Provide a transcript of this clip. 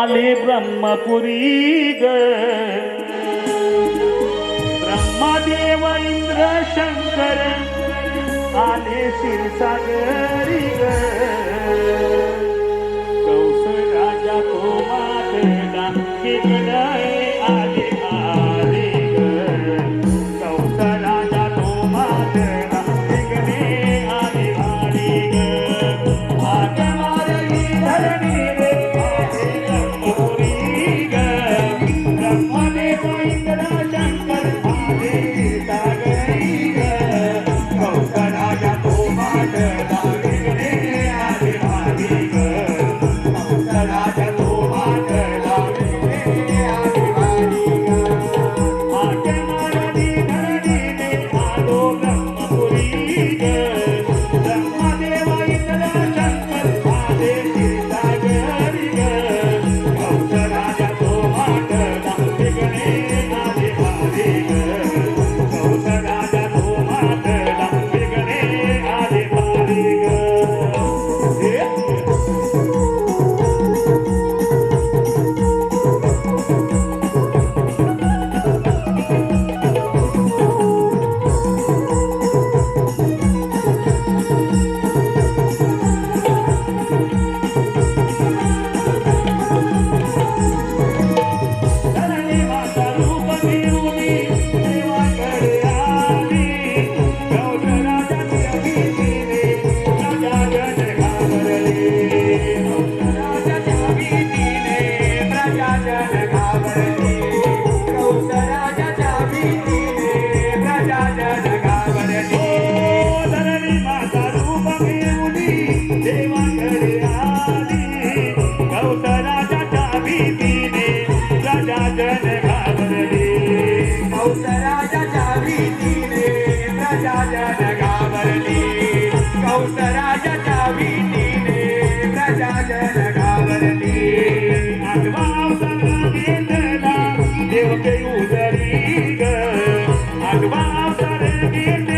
आले ब्रह्मपुरी ब्रह्मदेव इंद्र शंकर आले क्षीरसागरी ग भीतीने राजा जन घाबरले कौसराजाच्या भीतीने प्रजा जन घाबरले कौसराजाच्या भीतीने प्रजा जन घाबरले आठवा अवतारा घेतला देवते उदरी ग आठवा अवतार घेतला